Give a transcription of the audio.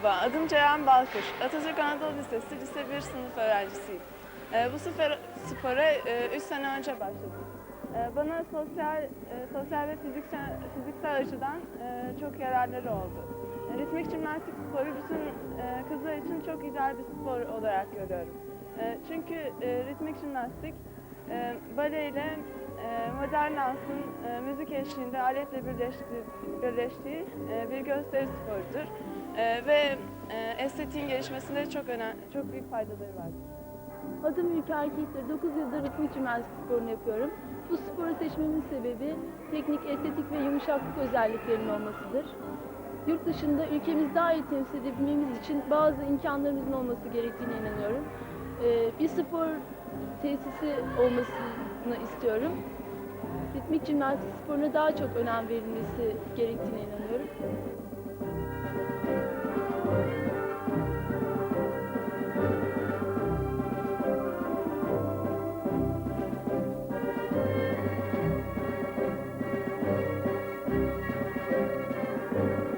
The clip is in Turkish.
Merhaba, adım Ceren Balkış. Atatürk Anadolu Lisesi Lise 1 sınıf öğrencisiyim. Ee, bu sefer spora 3 e, sene önce başladım. Ee, bana sosyal e, sosyal ve fiziksel, fiziksel açıdan e, çok yararları oldu. E, ritmik jimnastik sporu bütün e, kızlar için çok ideal bir spor olarak görüyorum. E, çünkü e, ritmik jimnastik e, bale ile e, modern dansın e, müzik eşliğinde aletle birleştiği, birleştiği e, bir gösteri sporudur. E, ve e, estetiğin gelişmesinde çok önemli, çok büyük faydaları vardır. Adım Ülker Kihtır. 9 yıldır ritmik jimnastik sporunu yapıyorum. Bu sporu seçmemin sebebi teknik, estetik ve yumuşaklık özelliklerinin olmasıdır. Yurt dışında ülkemizi daha iyi temsil edebilmemiz için bazı imkanlarımızın olması gerektiğine inanıyorum. Ee, bir spor tesisi olmasını istiyorum. Ritmik jimnastik sporuna daha çok önem verilmesi gerektiğine inanıyorum.